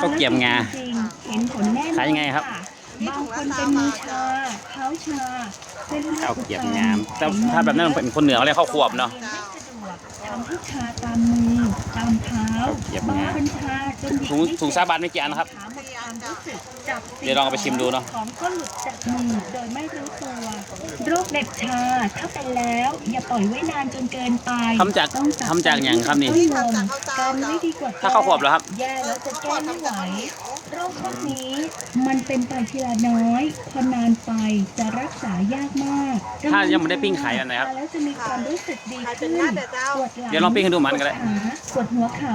ข้าวเกรียบงาจริงๆเห็นผลแน่นอนขายยังไงครับะบางคนเป็นมือชาเท้าชาเส้นเลือดข้าวเกรียบอุดตันงามแต่ถ้าแบบนั้นเป็นคนเหนือเขาเรียกข้าวควบเนาะไม่ สะดวกทำให้ชาตามมือตามเท้าข้าวเกรียบบางงาคนชาจนหยิบถุงไม่ถุงซาบานไม่กี่อันนะครับขาหมดความรู้สึกจับสิ่เดี๋ยวลองเอาไปชิมดูเนอะ ของก็หลุดจากมือโดยไม่รู้ตัว โรคเด็ดชาถ้าเป็นแล้ว อย่าปล่อยไว้นานจนเกินไปทำจากต้องตัดทำจากอย่างครับนี่ ต้นลมการไม่ดีกว่าถ้าข้าวควบเหรอครับ แย่แล้วจะแก้ไม่ไหว โรคพวกนี้มันเป็นไปทีละน้อย พอนานไปจะรักษายากมากถ้ายังไม่ได้ปิ้งขายอันไหนครับแล้วจะมีความรู้สึกดีขึ้นปวดหลังเดี๋ยวลองปิ้งให้ดูมันก็ได้ปวดหัวเข่า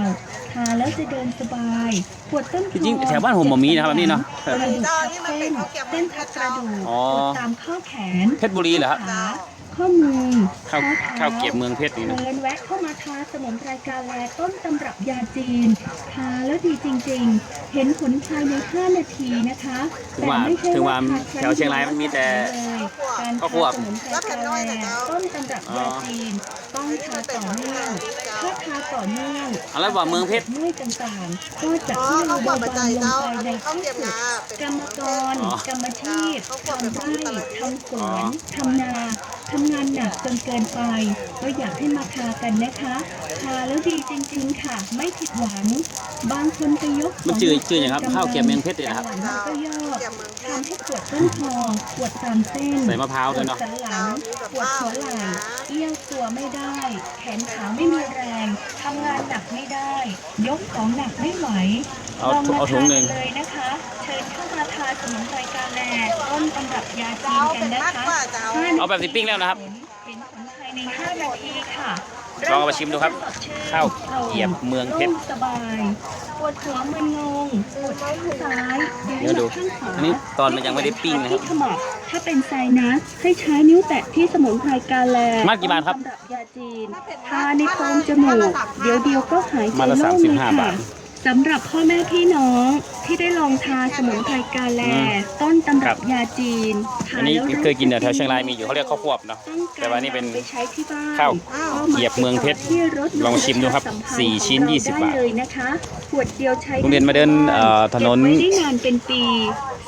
ทาแล้วจะเดินสบายปวดต้นคอจริงๆแถวบ้านผมบ่มีนะครับแบบนี้เนาะกระดูกทับเส้นเส้นทับกระดูกอ๋อปวดตามข้อแขนเพชรบุรีเหรอครับ ขาข้อมือข้าวท้ข้าวเกรียบเมืองเพชรนี่นะเดินแวะเข้ามาทาสมุนไพรกาแลต้นตำรับยาจีนทาแล้วดีจริง ๆ เห็นผลภายใน 5 นาทีนะคะถึงว่าแต่ไม่ใช่ถึงว่าทครั้แถวเชียงรายมันมีแต่เลยการข้าวควทาบสมุนไพรกาแลต้นตำรับยาจีนต้องทาต่อเนื่องถ้าทาต่อเนื่องเอาแล้วว่าเมืองเพชรเมื่อยต่างๆก็จะอ๋อช่วยเขาขวบปัจจัยเจ้าลงไปในเขาที่เก็บสุดงาเป็นกรรมกรอ๋อกรรมชีพทำไร่ทำสวนทำนาทำงานหนักจนเกินไป ก็อยากให้มาทากันนะคะทาแล้วดีจริง ๆ ค่ะ ไม่ผิดหวัง บางคนไปยกมันชื่อชื่ออย่างครับข้าวเกรียบเมืองเพชรเนี่ยนะครับแต่หวานก็ยอกเก็บเมืองเพชรทำให้ปวดต้นคอปวดตามเส้นใส่มะพร้าวด้วยเนาะปวสันหลังปวดหัวไหล่เอี้ยวตัวไม่ได้ แขนขาไม่มีแรงทำงานหนักไม่ได้ ยกของหนักไม่ไหวเอาลองมาเอาถุงหนึ่งทานเลยนะคะ เชิญเข้ามาทานสมุนไพรกาแลต้นตำรับยาจีเจ้านกัเป็นนนะมากคะกว่าเจ้าห้าเอาแบบที่ปิ้งแล้วนะครับเห็นผลภายใน5นาทีค่ะลองเอาไปชิมดูครับ ข้าวเกรียบเมืองเพชรนุ่มสบายปวดหัวมึนงงปวดข้างซ้ายเดี๋ยวดูข้างขวาอันนี้ตอนมันยังไม่ได้ปิ้งนะครับที่ขมับถ้าเป็นไซนัสให้ใช้นิ้วแตะที่สมุนไพรกาแลมากี่บาทครับสำหรับยาจีนทาในโพรงจมูกเดี๋ยวเดียวก็หายใจมาละโล่งเลย35ค่ะบาท สำหรับพ่อแม่พี่น้องที่ได้ลองทาสมุนไพรกาแล อืมต้นตำครัรับ บยาจีนทาอันนี้แล้วรู้เคยกินแถวเชียงรายมีอยู่เขาเรียกข้าวควบเนาะ ต้องการแต่ว่านี่เป็นไปใช้ที่บ้านข้าวก็เกรียบเมืองเพชรที่รถลองชิมดูครับสัมพันธ์สี่ชิ้นของเร20บาทได้เลยนะคะขวดเดียวใช้โรงเรียนมาเดินเอ่อถนน เก็บไว้ได้นานเป็นปี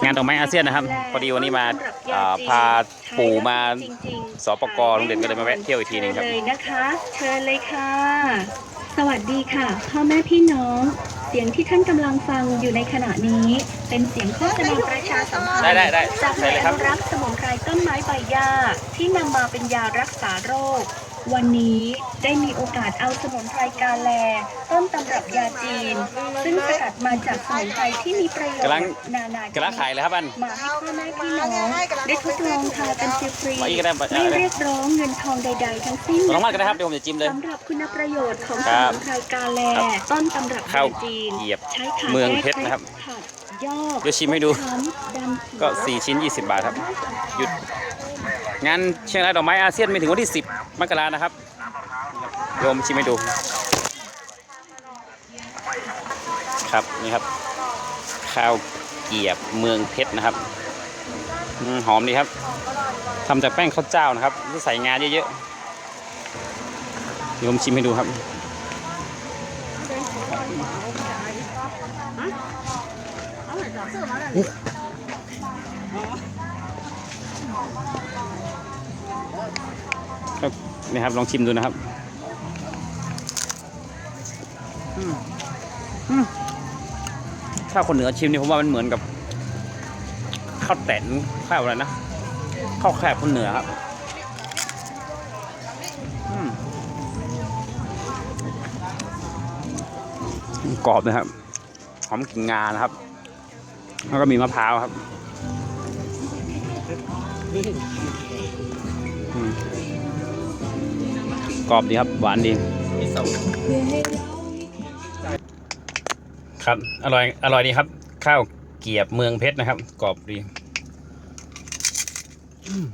งานดอกไม้อาเซียนนะครับ พอดีวันนี้มาเอ่อพาปู่มาจริงๆสปกโรงเรียนก็เลยมาแวะเที่ยวอีกทีหนึงครับ เชิญเลยนะคะ เชิญเลยค่ะ สวัสดีค่ะ พ่อแม่พี่น้องเสียงที่ท่านกำลังฟังอยู่ในขณะนี้ เป็นเสียงโฆษณาประชาสัมพันธ์ได้ได้ได้จากใช่นายเลยอครับ นุรักษ์สมุนไพรต้นไม้ใบหญ้าที่นำมาเป็นยารักษาโรค วันนี้ได้มีโอกาสเอาสมุนไพรกาแล ต้นตำรับยาจีน ซึ่งสกัดมาจากสมุนไพรที่มีประโยชกำลังน์นานาชนิดกำลังขายเลยครับอัน มาให้พ่อแม่พี่น้องได้ทดลองทากันฟรีมาอีกก็ได้ๆไม่เรียกร้องเงินทองใดๆทั้งสิ้นลองมาก็ได้ครับเดี๋ยวผมจะจิ้มเลยสำหรับคุณประโยชน์ของคสรับมุนไพรกาแลครับต้นตำรับข้าวจีนเกรียบใช้ขาเมืองเพชรนะครับขัดยอกเดี๋ยวชิมให้ดู ช้ำดำก็ 4 ชิ้น 20 บาทครับ หยุด งานเชียงรายดอกไม้อาเซียนมีถึงวันที่ 10 มกรานะครับโยมชิมให้ดู ครับนี่ครับ ข้าวเกียบเมืองเพชรนะครับหอมดีครับทำจากแป้งข้าวเจ้านะครับใส่งาเยอะๆโยมชิมให้ดูครับค รับนี่ครับลองชิมดูนะครับอืมอืมถ้าคนเหนือชิมนี่ผมว่ามันเหมือนกับข้าวแตนข้าวอะไรนะข้าวแคบคนเหนือครับอืมกรอบนะครับหอมกลิ่นงานะครับ แล้วก็มีมะพร้าวครับอืม กรอบดีครับ หวานดี ครับ อร่อย อร่อยดีครับ ข้าวเกียบเมืองเพชรนะครับ กรอบดีอืม